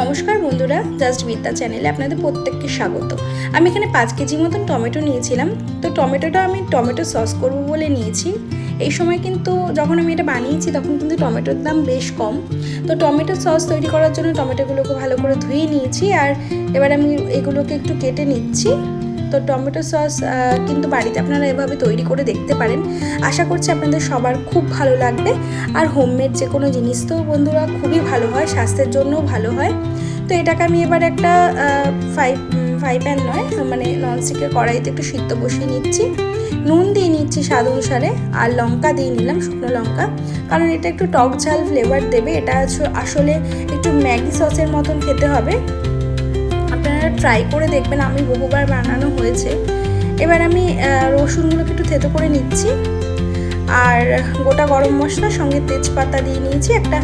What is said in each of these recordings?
নমস্কার বন্ধুরা জাস্ট বিদ্যা চ্যানেলে আপনাদের প্রত্যেককে স্বাগত। আমি এখানে পাঁচ কেজি মতন টমেটো নিয়েছিলাম। তো টমেটোটা আমি টমেটো সস করব বলে নিয়েছি। এই সময় কিন্তু যখন আমি এটা বানিয়েছি, তখন কিন্তু টমেটোর দাম বেশ কম। তো টমেটো সস তৈরি করার জন্য টমেটোগুলোকে ভালো করে ধুয়ে নিয়েছি আর এবার আমি এগুলোকে একটু কেটে নিচ্ছি। তো টমেটো সস কিন্তু বাড়িতে আপনারা এভাবে তৈরি করে দেখতে পারেন। আশা করছি আপনাদের সবার খুব ভালো লাগবে। আর হোমমেড যে কোনো জিনিস তো বন্ধুরা খুবই ভালো হয়, স্বাস্থ্যের জন্যও ভালো হয়। তো এটাকে আমি এবার একটা ফ্রাই ফ্রাই প্যান নয় মানে ননস্টিকের কড়াইতে একটু সিদ্ধ বসিয়ে নিচ্ছি। নুন দিয়ে নিচ্ছি স্বাদ অনুসারে, আর লঙ্কা দিয়ে নিলাম শুকনো লঙ্কা। কারণ এটা একটু টক ঝাল ফ্লেভার দেবে, এটা আসলে একটু ম্যাগি সসের মতন খেতে হবে। আপনারা ট্রাই করে দেখবেন, আমি বহুবার বানানো হয়েছে। এবার আমি রসুনগুলোকে একটু থেতো করে নিচ্ছি। আর গোটা গরম মশলা, সঙ্গে তেজপাতা দিয়ে নিয়েছি। একটা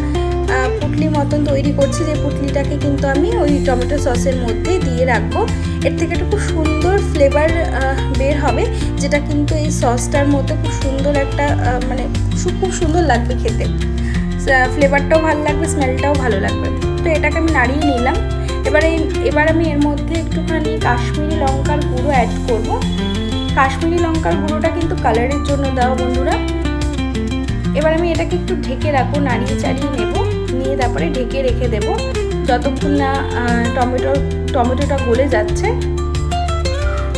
পুটলি মতন তৈরি করছি, যে পুটলিটাকে কিন্তু আমি ওই টমেটো সসের মধ্যে দিয়ে রাখব। এর থেকে একটা খুব সুন্দর ফ্লেভার বের হবে, যেটা কিন্তু এই সসটার মধ্যে খুব সুন্দর একটা মানে খুব সুন্দর লাগবে খেতে। ফ্লেভারটাও ভালো লাগবে স্মেলটাও ভালো লাগবে। তো এটাকে আমি নাড়িয়ে নিলাম। এবারে এবার আমি এর মধ্যে একটুখানি কাশ্মীরি লঙ্কার গুঁড়ো অ্যাড করব। কাশ্মীরি লঙ্কার গুঁড়োটা কিন্তু কালারের জন্য দাও বন্ধুরা। এবার আমি এটাকে একটু ঢেকে রাখব, নাড়িয়ে চাড়িয়ে নেব। নিয়ে তারপরে ঢেকে রেখে দেব। যতক্ষণ না টমেটো টমেটোটা গলে যাচ্ছে।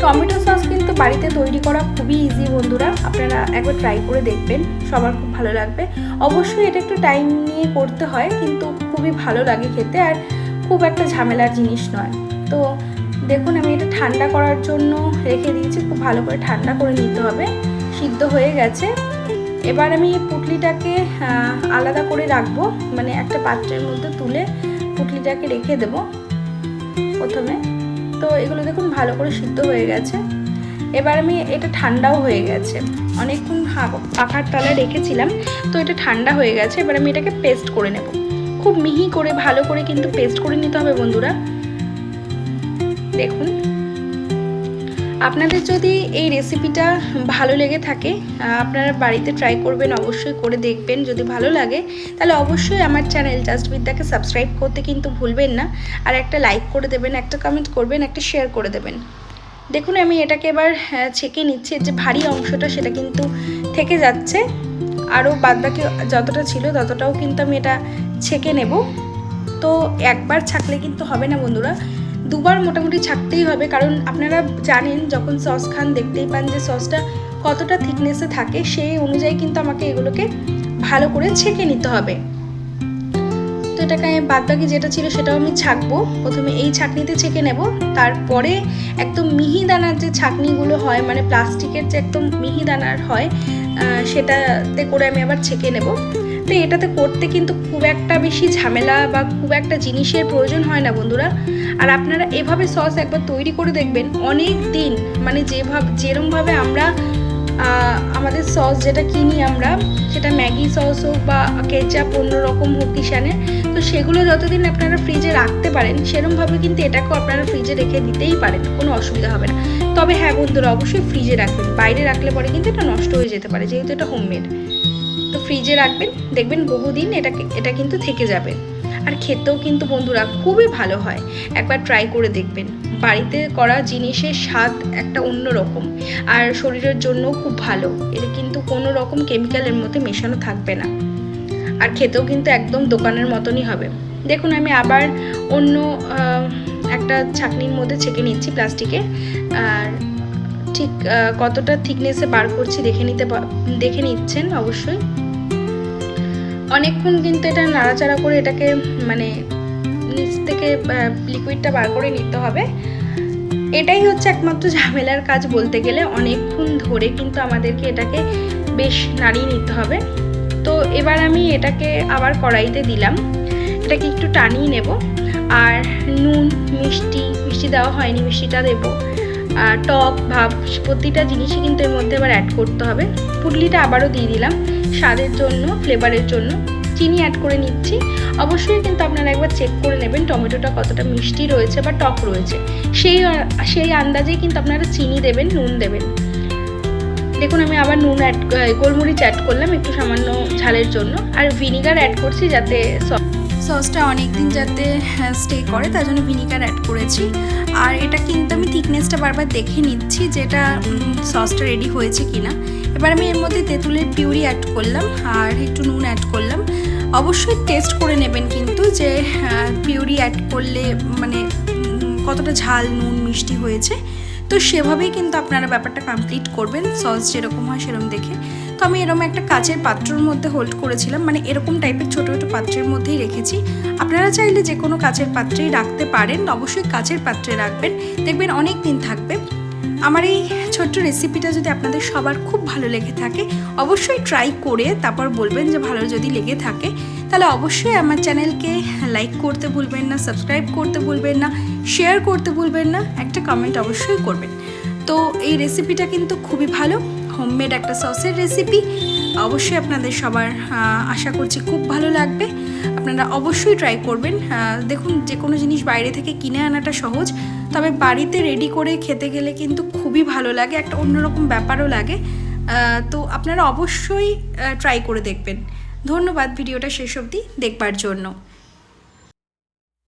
টমেটো সস কিন্তু বাড়িতে তৈরি করা খুবই ইজি বন্ধুরা। আপনারা একবার ট্রাই করে দেখবেন। সবার খুব ভালো লাগবে। অবশ্যই এটা একটু টাইম নিয়ে করতে হয়, কিন্তু খুবই ভালো লাগে খেতে। আর খুব একটা ঝামেলার জিনিস নয়। তো দেখুন, আমি এটা ঠান্ডা করার জন্য রেখে দিয়েছি, খুব ভালো করে ঠান্ডা করে নিতে হবে। সিদ্ধ হয়ে গেছে। এবার আমি পুটলিটাকে আলাদা করে রাখব। মানে একটা পাত্রের মধ্যে তুলে পুটলিটাকে রেখে দেব প্রথমে। তো এগুলো দেখুন, ভালো করে সিদ্ধ হয়ে গেছে। এবার আমি, এটা ঠান্ডাও হয়ে গেছে। অনেকক্ষণ পাখার তলায় রেখেছিলাম, তো এটা ঠান্ডা হয়ে গেছে। এবার আমি এটাকে পেস্ট করে নেব। খুব মিহি করে, ভালো করে কিন্তু পেস্ট করে নিতে হবে বন্ধুরা। দেখুন। আপনাদের যদি এই রেসিপিটা ভালো লেগে থাকে, আপনারা বাড়িতে ট্রাই করবেন, অবশ্যই করে দেখবেন। যদি ভালো লাগে, তাহলে অবশ্যই আমার চ্যানেল জাস্ট বিদ্যাকে সাবস্ক্রাইব করতে কিন্তু ভুলবেন না। আর একটা লাইক করে দেবেন, একটা কমেন্ট করবেন, একটা শেয়ার করে দেবেন। দেখুন, আমি এটাকে এবার ছেঁকে নিচ্ছি। যে ভারী অংশটা, সেটা কিন্তু থেকে যাচ্ছে। আরও বাদবাকি যতটা ছিল, ততটাও কিন্তু আমি এটা ছেঁকে নেব। তো একবার ছাকলে কিন্তু হবে না বন্ধুরা। দুবার মোটামুটি ছাকতেই হবে, কারণ আপনারা জানেন যখন সস খান দেখতেই পান যে সসটা কতটা থিকনেসে থাকে, সেই অনুযায়ী কিন্তু আমাকে এগুলোকে ভালো করে ছেঁকে নিতে হবে। তো এটাকে বাদ বাকি যেটা ছিল সেটাও আমি ছাকবো। প্রথমে এই ছাকনিতে ছেঁকে নেব, তারপরে একদম মিহি দানার যে ছাকনিগুলো হয় মানে প্লাস্টিকের যে একদম মিহি দানার হয় সেটাতে করে আমি আবার ছেঁকে নেব। তো এটাতে করতে কিন্তু খুব একটা বেশি ঝামেলা বা খুব একটা জিনিসের প্রয়োজন হয় না, বন্ধুরা। আর আপনারা এভাবে সস একবার তৈরি করে দেখবেন, অনেক দিন মানে যেভাবে, যেরমভাবে আমরা আমাদের সস যেটা কিনি আমরা, সেটা ম্যাগি সস হোক বা কেচাপ অন্য রকম হোক কিষানে তো সেগুলো যতদিন আপনারা ফ্রিজে রাখতে পারেন, সেরমভাবে কিন্তু এটাকেও আপনারা ফ্রিজে রেখে দিতেই পারেন, কোনো অসুবিধা হবে না। তবে হ্যাঁ বন্ধুরা, অবশ্যই ফ্রিজে রাখবেন, বাইরে রাখলে পরে কিন্তু এটা নষ্ট হয়ে যেতে পারে, যেহেতু এটা হোমমেড ফ্রিজে রাখবেন, দেখবেন বহুদিন এটা এটা কিন্তু থেকে যাবে। আর খেতেও কিন্তু বন্ধুরা খুবই ভালো হয়, একবার ট্রাই করে দেখবেন। বাড়িতে করা জিনিসের স্বাদ একটা অন্য রকম, আর শরীরের জন্য খুব ভালো। এটা কিন্তু কোনো রকম কেমিক্যালের মধ্যে মেশানো থাকবে না। আর খেতেও কিন্তু একদম দোকানের মতনই হবে। দেখুন, আমি আবার অন্য একটা ছাকনির মধ্যে ছেঁকে নিচ্ছি প্লাস্টিকে আর ঠিক কতটা থিকনেসে বার করছি দেখে নিতে দেখে নিচ্ছেন অবশ্যই। অনেকক্ষণ কিন্তু এটা নাড়াচাড়া করে এটাকে মানে নিচ থেকে লিকুইডটা বার করে নিতে হবে। এটাই হচ্ছে একমাত্র ঝামেলার কাজ বলতে গেলে। অনেকক্ষণ ধরে কিন্তু আমাদেরকে এটাকে বেশ নাড়িয়ে নিতে হবে। তো এবার আমি এটাকে আবার কড়াইতে দিলাম। এটাকে একটু টানিয়ে নেব। আর নুন, মিষ্টি মিষ্টি দেওয়া হয়নি, মিষ্টিটা দেবো। টক, ভাব, প্রতিটা জিনিসই কিন্তু এর মধ্যে এবার অ্যাড করতে হবে। পুটলিটা আবারও দিয়ে দিলাম। স্বাদের জন্য ফ্লেভারের জন্য চিনি অ্যাড করে নিচ্ছি। অবশ্যই কিন্তু আপনারা একবার চেক করে নেবেন টমেটোটা কতটা মিষ্টি রয়েছে বা টক রয়েছে। সেই সেই আন্দাজেই কিন্তু আপনারা চিনি দেবেন, নুন দেবেন। দেখুন, আমি আবার নুন অ্যাড গোলমরিচ অ্যাড করলাম একটু সামান্য ঝালের জন্য। আর ভিনিগার অ্যাড করছি যাতে সসটা অনেক দিন যাতে স্টে করে, তার জন্য ভিনিগার অ্যাড করেছি। আর এটা কিন্তু আমি থিকনেসটা বারবার দেখে নিচ্ছি যেটা সসটা রেডি হয়েছে কিনা। এবার আমি এর মধ্যে তেঁতুলের পিউরি অ্যাড করলাম, আর একটু নুন অ্যাড করলাম। অবশ্যই টেস্ট করে নেবেন কিন্তু যে পিউরি অ্যাড করলে মানে কতটা ঝাল, নুন, মিষ্টি হয়েছে। তো সেভাবেই কিন্তু আপনারা ব্যাপারটা কমপ্লিট করবেন, সস যেরকম হয় সেরকম দেখে। তো আমি এরকম একটা কাচের পাত্রর মধ্যে হোল্ড করেছিলাম মানে এরকম টাইপের ছোটো ছোটো পাত্রের মধ্যেই রেখেছি। আপনারা চাইলে যে কোনো কাচের পাত্রেই রাখতে পারেন, অবশ্যই কাচের পাত্রে রাখবেন। দেখবেন অনেক দিন থাকবে। আমার এই ছোট্ট রেসিপিটা যদি আপনাদের সবার খুব ভালো লেগে থাকে, অবশ্যই ট্রাই করে তারপর বলবেন যে ভালো যদি লেগে থাকে, তাহলে অবশ্যই আমার চ্যানেলকে লাইক করতে ভুলবেন না সাবস্ক্রাইব করতে ভুলবেন না শেয়ার করতে ভুলবেন না, একটা কমেন্ট অবশ্যই করবেন। তো এই রেসিপিটা কিন্তু খুবই ভালো। হোমমেড একটা সসের রেসিপি অবশ্যই আপনাদের সবার আশা করছি খুব ভালো লাগবে। আপনারা অবশ্যই ট্রাই করবেন। দেখুন যে কোনো জিনিস বাইরে থেকে কিনে আনাটা সহজ, তবে বাড়িতে রেডি করে খেতে গেলে কিন্তু খুবই ভালো লাগে, একটা অন্যরকম ব্যাপারও লাগে। তো আপনারা অবশ্যই ট্রাই করে দেখবেন। ধন্যবাদ, ভিডিওটা শেষ অবধি দেখবার জন্য।